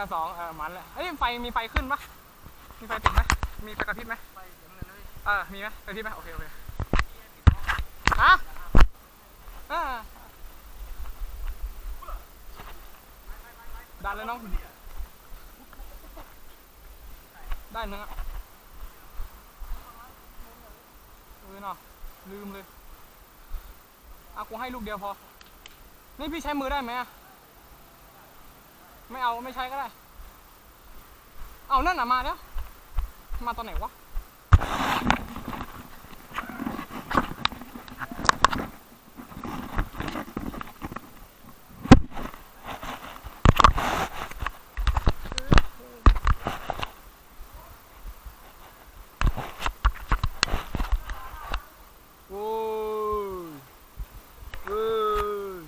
กับสองเออมันแหละเอ้ยไฟมีไฟขึ้นปะมีไฟติดไหมมีไฟกระพริบไหมไปเดี๋ยวมันเลยเออมีไหมกระพริบไหมโอเคโอเคฮะอ่าดันเลยน้องได้เนื้อเออเนาะลืมเลยเอากูให้ลูกเดียวพอ นี่พี่ใช้มือได้ไหมอะ ไม่เอาไม่ใช้ก็ได้ เอานั่นน่ะมาแล้ว มาตอนไหนวะ โอ้ยเอ้ย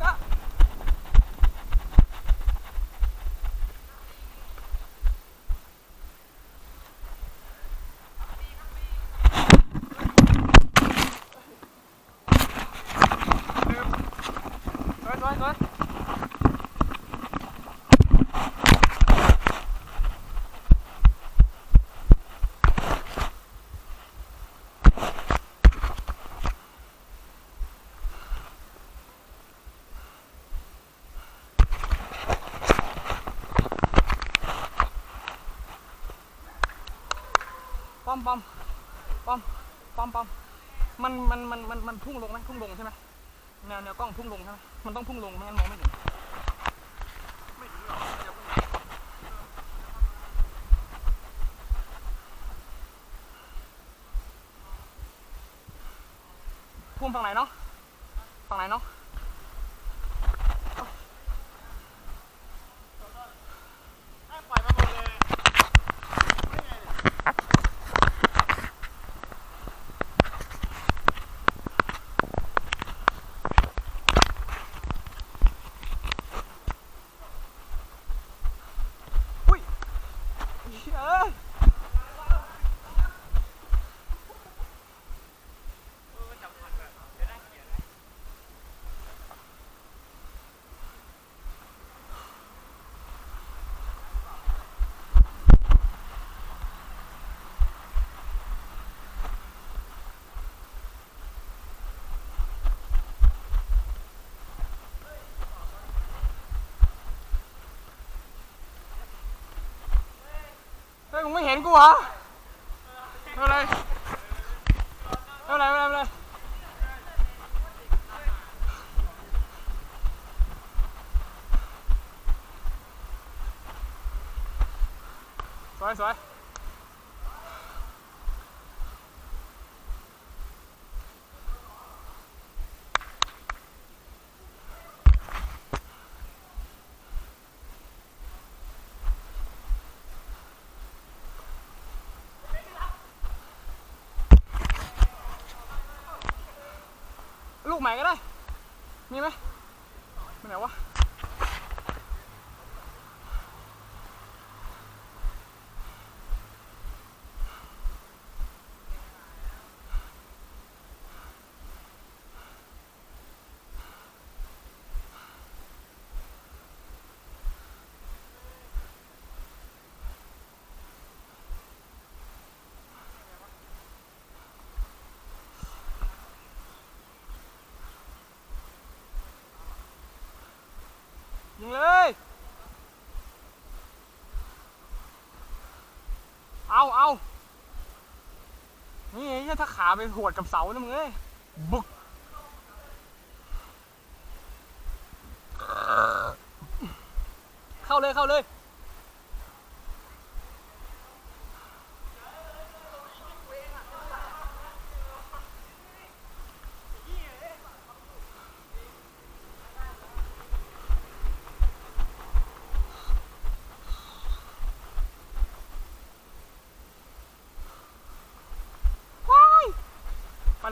ก็ลืมสวยสวยสวย ป้อมป้อมป้อมป้อมป้อมมันมันมันมันมันพุ่งลงไหมพุ่งลงใช่ไหมแนวแนวกล้องพุ่งลงใช่ไหมมันต้องพุ่งลงไม่งั้นมองไม่เห็นไม่ถึงหรอกพุ่งฝั่งไหนเนาะฝั่งไหนเนาะ ให้ปล่อยมาหมดเลยไม่ไงเนี่ย อุ้ยเอ้ย เออจำทันแบบเดี๋ยวได้เขียนนะ เฮ้ยมึงไม่เห็นกูเหรอไม่เป็นไรไม่เป็นไรไม่เป็นไรไม่เป็นไรสวยสวย ลูกใหม่ก็ได้ มีไหมไปไหนวะ ยิงเลย เอาเอานี่ไอ้ถ้าขาไปหวดกับเสานะมึงเอ้ยบุกเข้าเลยเข้าเลย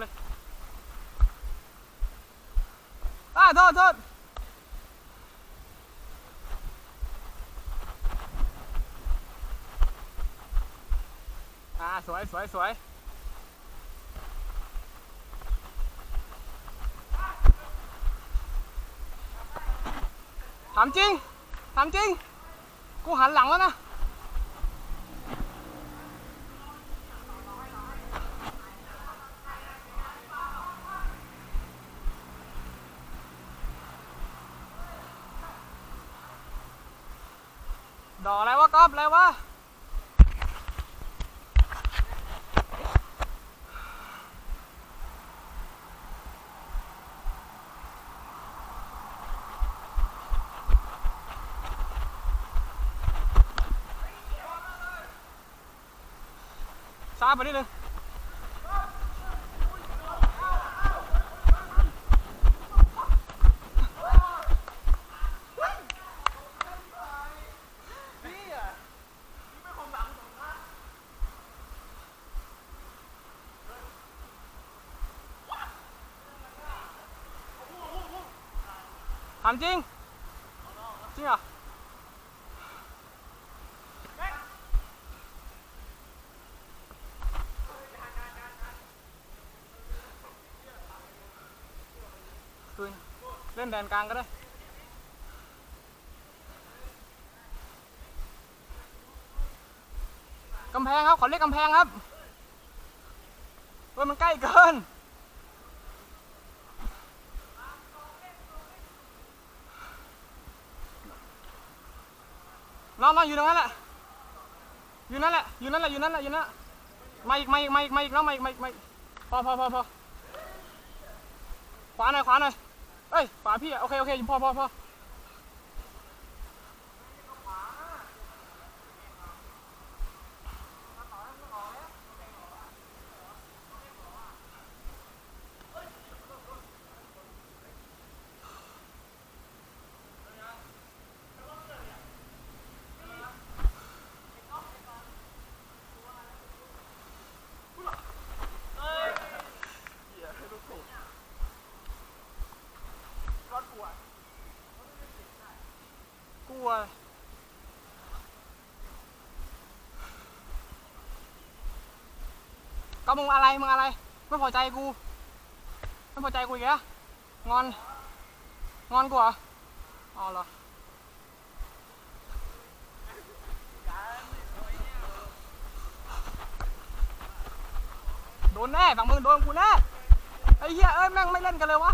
เลยอ่าโทษโทษอ่าสวยสวยสวยถามจริงถามจริง กูหันหลังแล้วนะ ดอกอะไรวะก๊อฟอะไรวะซาไปนิดนึงามจริง จริงเหรอคืนเล่นแดนกลางก็ได้กำแพงครับ ขอเรียกกำแพงครับเฮ้ยมันใกล้เกิน อนนอนอยู่ตรงนั้นแหละ อยู่นั่นแหละ อยู่นั่นแหละ อยู่นั่นแหละ อยู่นั่นมาอีก มาอีก มาอีก มาอีกแล้วมาอีก มาอีกมาอีกพอพอพอพอขวาหน่อย ขวาหน่อย เอ้ย ขวาพี่อะโอเค โอเคพอพอพอกูอะ ก็มึงอะไรมึงอะไร ไม่พอใจกู ไม่พอใจกูอีกแล้วงอน งอนกูเหรออ๋อเหรอโดนแน่ฝั่งมึงโดนกูแน่ไอ้เหี้ยเอ้ยแม่งไม่เล่นกันเลยวะ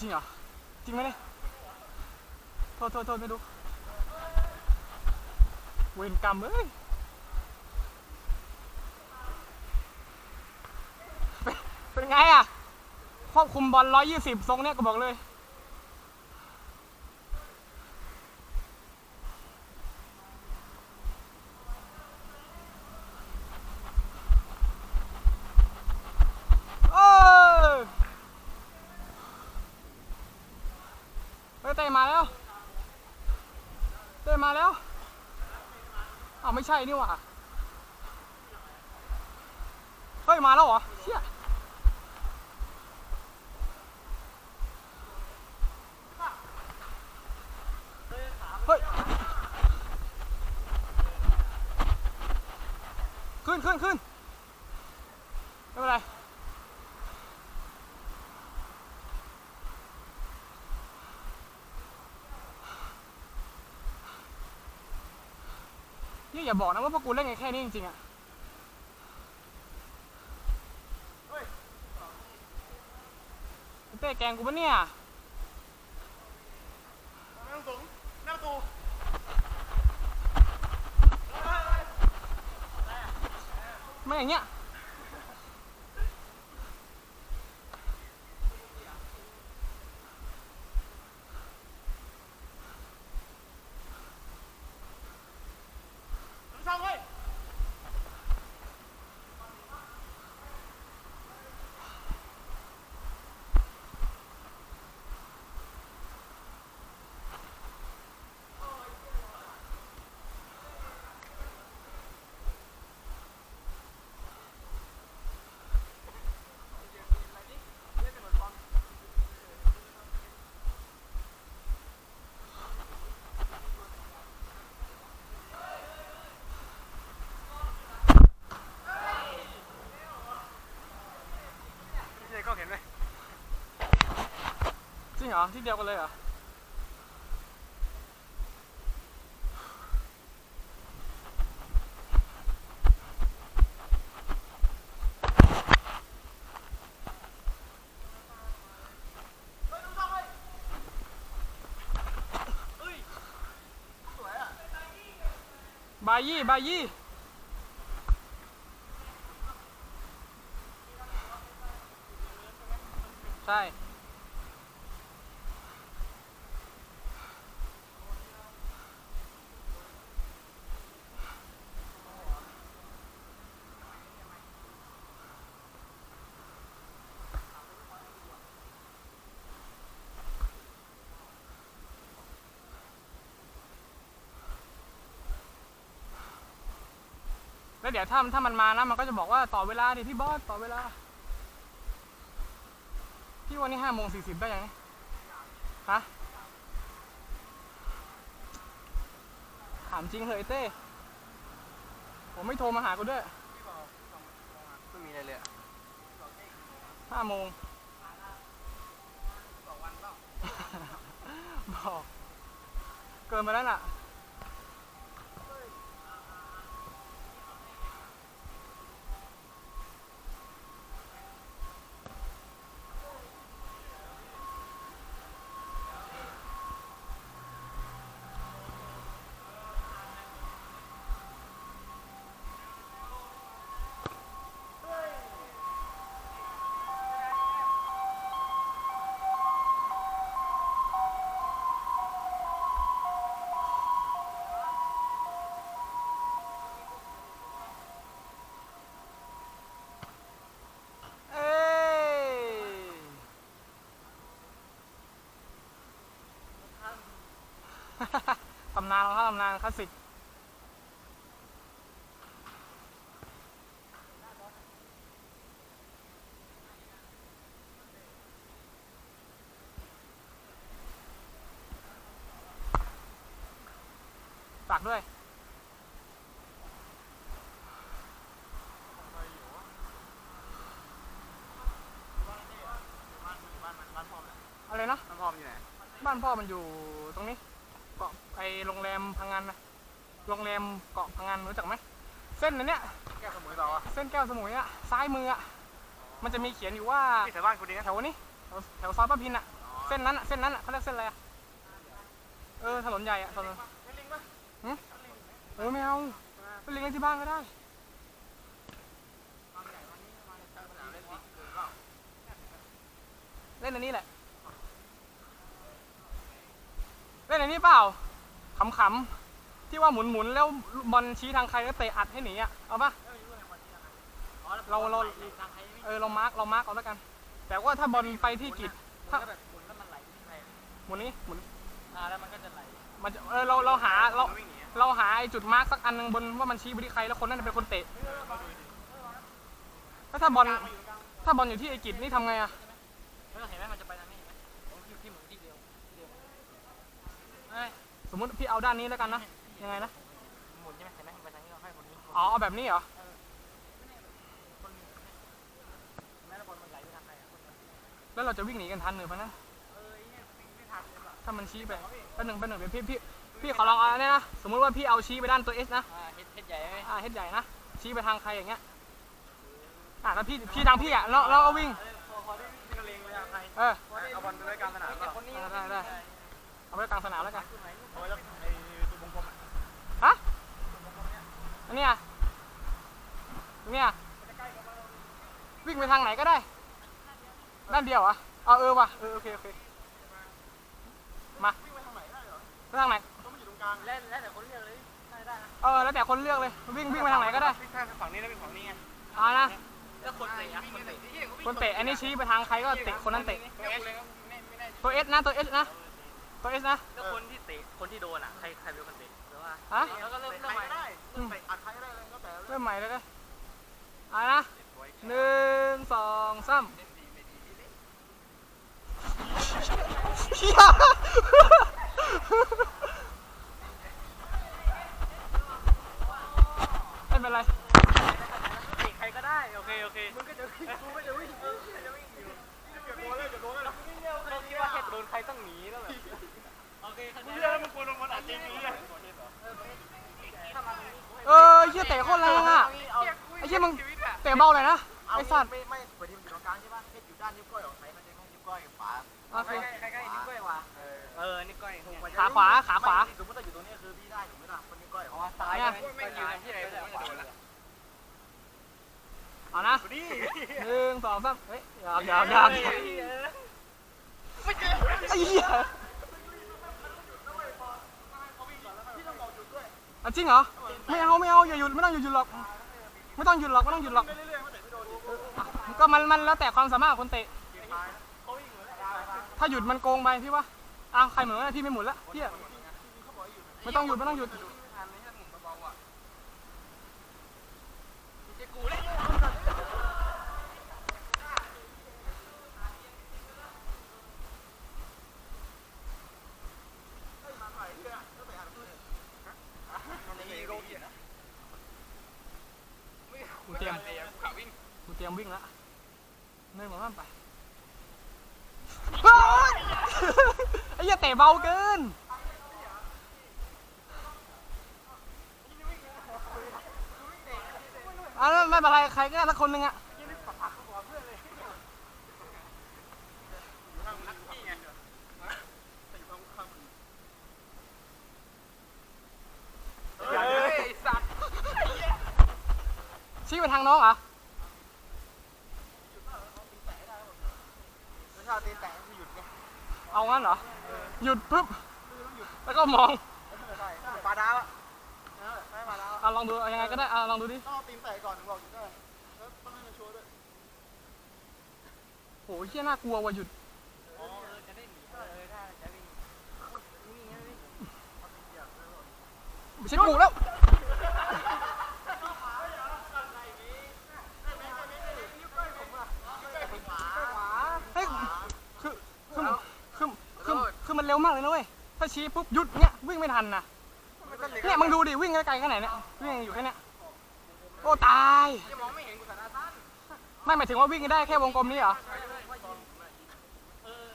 จริงเหรอ จริงไหมเนี่ยโทษโทษโทษไม่รู้เวรกรรมเอ้ยเป็นไงอะ ควบคุมบอล120ทรงเนี้ยก็บอกเลย เต้มาแล้วอ้าวไม่ใช่นี่หว่าเฮ้ยมาแล้วเหรอเชี่ยเฮ้ยขึ้นขึ้นขึ้นไม่เป็นไร อย่าบอกนะว่าพวกกูเล่นกันแค่นี้จริงๆอะเต้แกงกูปะเนี่ย นั่งสูงนั่งตูไม่อย่างเงี้ย เหรอที่เดียวกันเลยเหรอบายี่บายี่ ใช่ แล้วเดี๋ยวถ้าถ้ามันมานะมันก็จะบอกว่าต่อเวลาดิพี่บอสต่อเวลา พี่วันนี้ห้าโมงสี่สิบได้ยังเนี่ยฮะถามจริงเหรอไอ้เต้ผมไม่โทรมาหากูด้วยไม่มีอะไรเลยห้าโมงบอกเกินไปแล้วน่ะำนานของเขาตำนานคลาสสิกฝากด้วยอะไรนะ น้ำพอมอยู่ไหน บ้านพ่อมันอยู่ตรงนี้เกาะไอ โรงแรมพังงานนะโรงแรมเกาะพังงานรู้จักไหมเส้นนั้นเนี่ยแก้วสมุยเปล่าวะเส้นแก้วสมุยอะซ้ายมืออะมันจะมีเขียนอยู่ว่าพี่แถวบ้านกูดีนะแถวนี้แถวแถวซอยป้าพินอะเส้นนั้นอะเส้นนั้นอะเขาเรียกเส้นอะไรอะเออถนนใหญ่อะถนนหึเออไม่เอาไปเลี้ยงที่บ้านก็ได้เล่นอันนี้แหละ เล่นอันนี้เปล่า ขำๆที่ว่าหมุนๆแล้วบอลชี้ทางใครแล้วเตะอัดให้หนีอะเอาปะ เราเรา เออเรามาร์กเรามาร์กเอาแล้วกัน แต่ว่าถ้าบอลไปที่กิจถ้าแบบหมุนแล้วมันไหลที่ใครหมุนนี้หมุนอ่าแล้วมันก็จะไหลมันจะเออเราเราหาเราวิ่งหนีอะเราหาไอ้จุดมาร์กสักอันหนึงบนว่ามันชี้ไปที่ใครแล้วคนนั้นเป็นคนเตะแล้วถ้าบอลถ้าบอลอยู่ที่ไอ้กิจนี่ทำไงอะ เออเห็นไหมมัน สมมติพี่เอาด้านนี้แล้วกันนะ ยังไงนะ หมุนใช่ไหมเห็นไหมไปทางนี้เราให้คนนี้อ๋อเอาแบบนี้เหรอคนนี้เห็นไหมแล้วบอลมันไหลไปทางใครอะแล้วเราจะวิ่งหนีกันทันหรือเปล่านะเออไอ้เนี่ยวิ่งไม่ทันเลยว่ะถ้ามันชี้ไปแป๊บหนึ่งแป๊บหนึ่งเดี๋ยวพี่พี่พี่ขอลองเอาอันนี้นะ สมมติว่าพี่เอาชี้ไปด้านตัวเอสนะ อ่าเฮ็ดเฮ็ดใหญ่ไหมอ่าเฮ็ดใหญ่นะ ชี้ไปทางใครอย่างเงี้ย อ่าแล้วพี่พี่ทางพี่อะเราเราก็วิ่งเออพอพอได้วิ่งกระเลงไปทางใครเออ เอาบอลไปไว้กลางสนามเปล่าคนนี้ได้ได้ เอาไว้กลางสนามแล้วกันเอาไว้แล้วไอ้ตัววงกลมอะฮะอันเนี้ยอันเนี้ยวิ่งไปทางไหนก็ได้ ด้านเดียวเหรอะเอาเออว่ะเออโอเคโอเคมาวิ่งไปทางไหนได้เหรอไปทางไหนต้องมาอยู่ตรงกลาง แล้วแล้วแต่คนเลือกเลยได้ได้นะเออแล้วแต่คนเลือกเลยวิ่งวิ่งไปทางไหนก็ได้วิ่งทางฝั่งนี้แล้ววิ่งฝั่งนี้ไงเอานะแล้วคนเตะอะคนเตะคนเตะอันนี้ชี้ไปทางใครก็เตะคนนั้นเตะ ตัวเอสไม่ไม่ได้ตัวเอสนะตัวเอสนะตัว เอสนะ แล้วคนที่เตะคนที่โดนอะใครใครเป็นคนเตะหรือว่าฮะ แล้วก็เริ่มเริ่มใหม่ได้เตะอัดใครก็ได้เลยก็แต่เริ่มใหม่เลยเลยเอานะหนึ่งสองสามเหี้ยไม่เป็นไร เตะใครก็ได้ โอเค โอเค มึงก็จะวิ่งกูก็จะวิ่งกูก็จะวิ่งอยู่เราคิดว่าแค่โดนใครต้องหนีแล้วแบบโอเคคะแนมึงนเชื่อแล้วมึงกลัวโดนมันอัดจริงนี้อะเออเหี้ยเตะโคตรแรงอะไอ้เหี้ยมึงเตะเบาเลยนะไอ้สัตว์ไม่ไม่เปิดทีมอยู่ตรงกลางใช่ป่ะเพชรอยู่ด้านนิ้วก้อยของใครมันจะนิ้วก้อยขวาโอเคใกล้ๆนิ้วก้อยว่ะเออนิ้วก้อยถูกกว่าขาขวาขาขวาสมมติเราอยู่ตรงนี้คือพี่ได้ถูกไหมล่ะคนนิ้วก้อยของซ้ายเนี่ยไม่ยืนที่ไหนผมก็จะโดนละเอานะนี่หนึ่งสองสามเฮ้ยยากยากยาก ไอ้เหี้ยอะจริงเหรอ ไม่เอาไม่เอาอย่าหยุดไม่ต้องหยุดหยุดหรอก ไม่ต้องหยุดหรอกไม่ต้องหยุดหรอก ก็มันมันแล้วแต่ความสามารถของคนเตะ ถ้าหยุดมันโกงไปพี่ว่าอ้าวใครเหมือนกันพี่ไม่หมุนละพี่อะไม่ต้องหยุดไม่ต้องหยุด กูเตรียมกูเต รียมวิ่งแล้วเนื่องของมันไปเฮ้ยไอ้เหี้ยเตะเบาเกินอะไม่เป็นไรใครก็ได้สักคนหนึ่งอะชี้ไปทางน้องเหรอ ถ้าวตีนแตะคือหยุดไงเอางั้นเหรอ หยุดปุ๊บแล้วก็มองใช่ปลาดาวอะเออใช่ปลาดาวอะลองดูเอายังไงก็ได้อะลองดูดิต้องเอาตีนแตะก่อนถึงบอกหยุดได้แล้วต้องให้มันโชว์ด้วยโหเฮี้ยน่ากลัวว่ะหยุด อ๋อเออจะได้หนีเออถ้จะวิ่งนี่ไง ไม่ใช่กูแล้ว เฮ้ยคือคือคือคือคือมัน เร็วมากเลยนะเว้ย ถ้าชี้ปุ๊บหยุดเนี่ยวิ่งไม่ทันนะเนี่ยมึงดูดิวิ่งไกลแค่ไหนเนี่ยวิ่งอยู่แค่เนี้ยโอ้ตายมองไม่เห็นกูสายตาสั้นไม่หมายถึงว่าวิ่งได้แค่วงกลมนี้เหรอ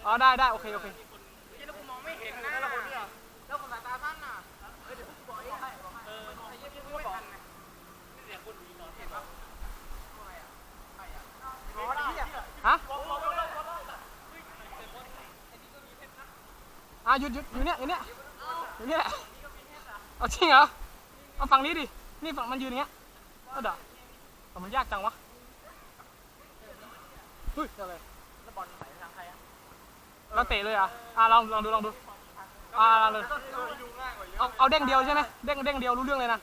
อ๋อได้ได้โอเคโอเค ที่แล้วกูมองไม่เห็นนะแล้วกูสายตาสั้นน่ะเออเดี๋ยวกูบอกให้เออไอ้เหี้ยพี่กูไม่ทันไงนี่เสียงคนดีนอนเห็นปะ ฮะ อะหยุดหยุดอยู่เนี่ยอยู่เนี่ยอยู่เนี่ยเอาจริงเหรอเอาฝั่งนี้ดิ นี่ฝั่งมันยืนอย่างเงี้ยก็เดาแต่มันยากจังวะเฮ้ยอะไรแล้วบอลไหลทางใครอะเราเตะเลยอะอะลองลองดูลองดูอ่าลองดูเอาเอาเด้งเดียวใช่ไหมเด้งเด้งเดียวรู้เรื่องเลยนะ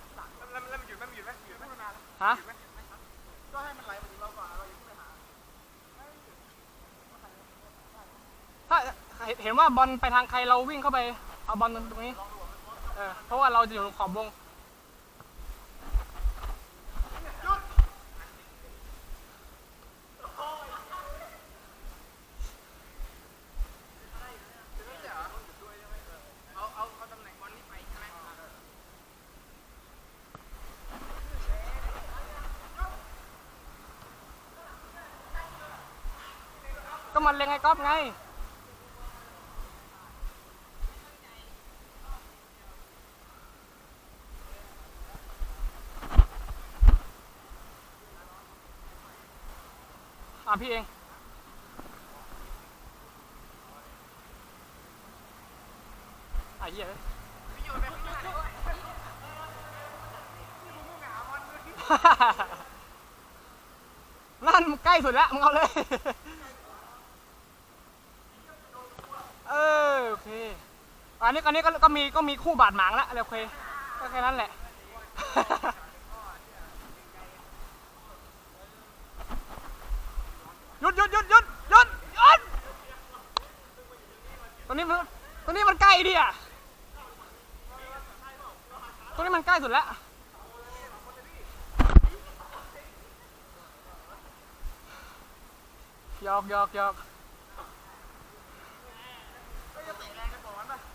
แล้วมันหยุดไหมมันหยุดไหมหยุดไหมนานฮะก็ให้มันไหลมาถึงเราก่อนเราอย่าเพิ่งไปหาถ้า เห็นเห็นว่าบอลไปทางใครเราวิ่งเข้าไป เอาบอลตรงนี้เออเพราะว่าเราจะอยู่ขอบวงก็มันเล็งไอ้ก๊อฟไง อะพี่เองอะเหี้ยเอ้ยพี่อยู่ไปข้างหน้าดินั่นใกล้สุดแล้วมึงเอาเลย เออโอเค อันนี้อันนี้ก็ก็มีก็มีคู่บาดหมางแล้วโอเคก็แค่นั้นแหละ หยุดหยุดหยุดหยุดหยุดหยุดตัวนี้มันตัวนี้มันใกล้ดิอะตัวนี้มันใกล้ สุดล้วหยอกหยอกหยอก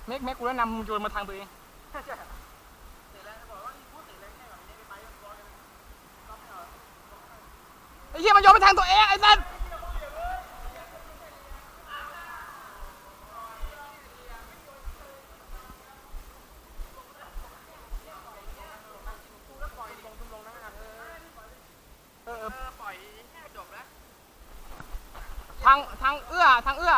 เมกเมกกูแนะนำมึงโยนมาทางตัวเองไอ้เหี้ยมันโยนไปทางตัวเองไอ้สัสางเอื้อทางเอื้อ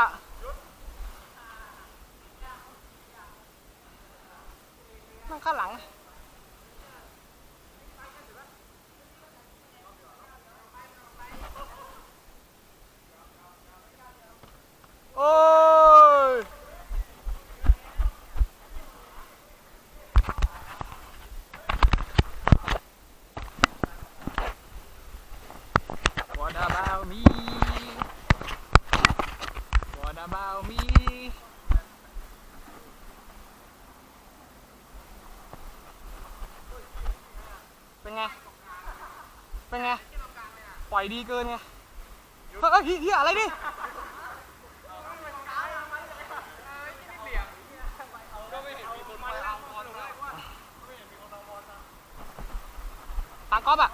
นั่งข้างหลัง โอ้ย What about me? What about me? เป็นไง เป็นไง ปล่ อยดีเกินไงเฮ้ยเฮียอะไรดิตางก๊อฟอะ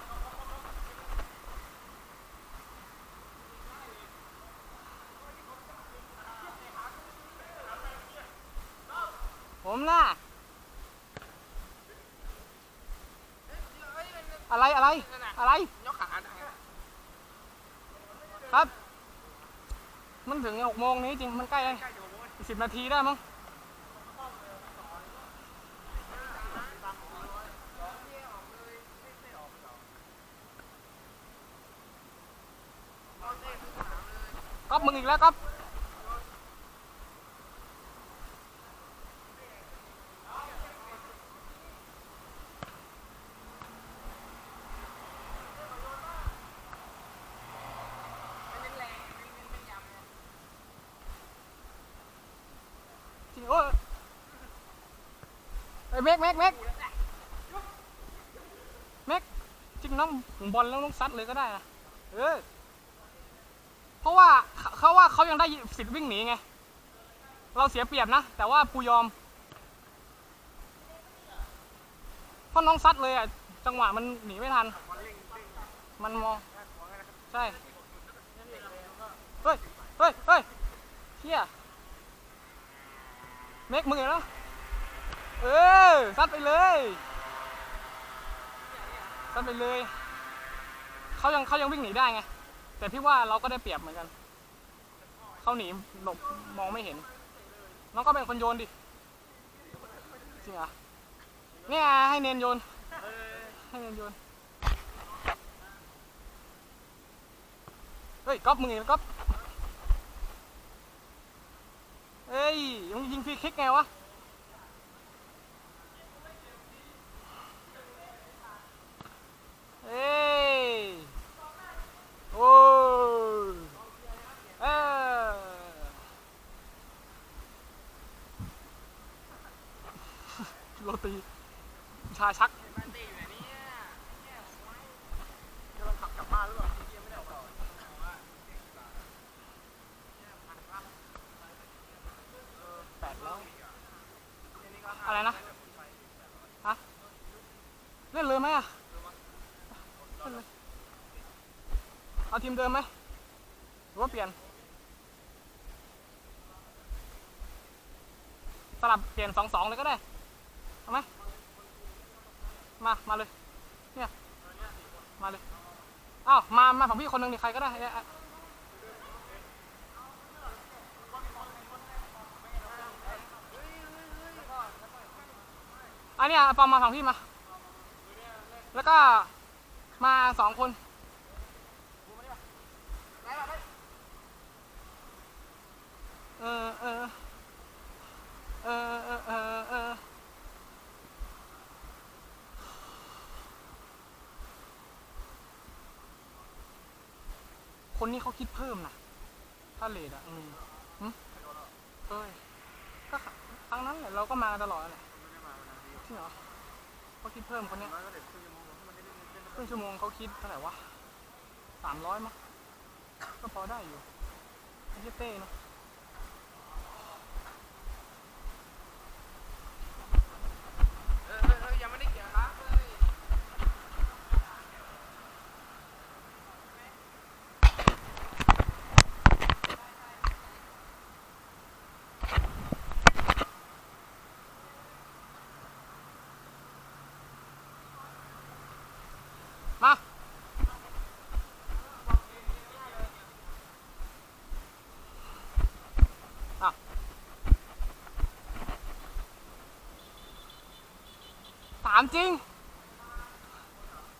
ผมน่ะ อะไรอะไร อะไร ยกขาดัง ครับ มัน ถึงหกโมงนี้จริงมันใกล้เล้สิบนาทีได้มั้งก๊อฟมึงอีกแล้วก๊อฟ จริงโอ้ยไอ้ย เมกเมกเมกเมกจริงน้องถึงบอลแล้วต้องซัดเลยก็ได้นะเออเพราะว่าเขาเขาว่าเขายังได้สิทธิ์วิ่งหนีไง เราเสียเปรียบนะ แต่ว่าปูยอมเพราะน้องซัดเลยอะจังหวะมันหนีไม่ทัน มันมอง ใช่ เฮ้ย เฮ้ย เฮ้ยเฮียเมกมือแล้ว เออซัดไปเลยซัดไปเลยเขายังเขายังวิ่งหนีได้ไง แต่พี่ว่าเราก็ได้เปรียบเหมือนกันเขาหนีหลบมองไม่เห็น น้องก็เป็นคนโยนดิจริงเหรอเนี่ยให้เนนโยนให้เนนโยนเฮ้ยก๊อปมึงเองก๊อปเอ้ยมึงยิงฟรีคิกไงวะ เอ้ยโอ้ยเออโรตีชาชักแปดร้อยอะไรนะฮะเล่นเลยไหมอะเล่นเลย เอา ทีมเดิมไหมหรือว่าเปลี่ยน สลับเปลี่ยนสองสองเลยก็ได้เอาไหมมา มาเลย เนี่ย มาเลยอ้าวมา มาของพี่คนหนึ่งดิใครก็ได้อันนี้ปอมมาฝั่งพี่มา แล้วก็มาสองคน เออเออเออเออเออเออ คนนี้เขาคิดเพิ่มนะถ้าเลทอะอืมเอ้ยก็ครั้งนั้นแหละเราก็มาตลอดแหละที่เหรอเขาคิดเพิ่มคนเนี้ยครึ่งชั่วโมงเขาคิดเท่าไหร่วะสามร้อยมั้งก็พอได้อยู่ไม่ใช่เต้เนะ มาสามจริง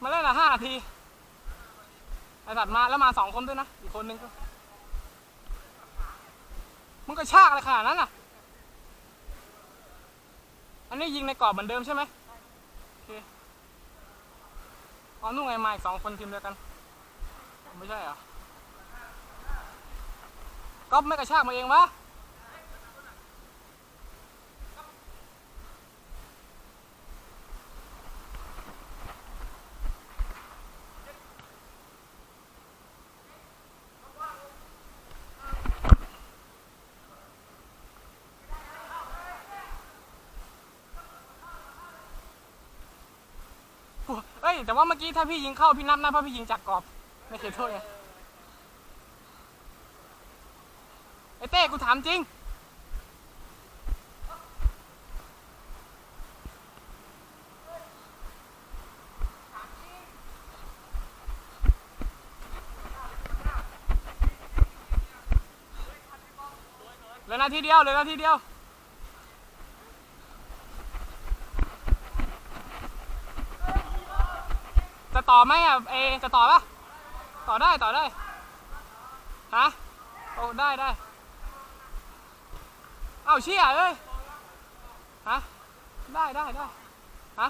มาเล่นละห้านาทีไอ้สัตว์มาแล้วมาสองคนด้วยนะ อีกคนนึงก็มึงก็ชากอะไรขนาดนั้นอะ อันนี้ยิงในกรอบเหมือนเดิมใช่ไหม อ๋อนู่นไงมาอีกสองคนทีมเดียวกัน ไม่ใช่เหรอก๊อฟไม่กระชากมาเองวะ แต่ว่าเมื่อกี้ถ้าพี่ยิงเข้าพี่นับหนะเพราะพี่ยิงจากกรอบ ไม่เคยโทษไงไอ้เต้กูถามจริง เหลือนาทีเดียวเหลือนาทีเดียว จะ ต่อไหมอะเอจะต่อปะต่อได้ต่อได้ฮะโอ้ได้ได้เอ้าเชี่ยเอ้ยฮะได้ได้ได้ฮะ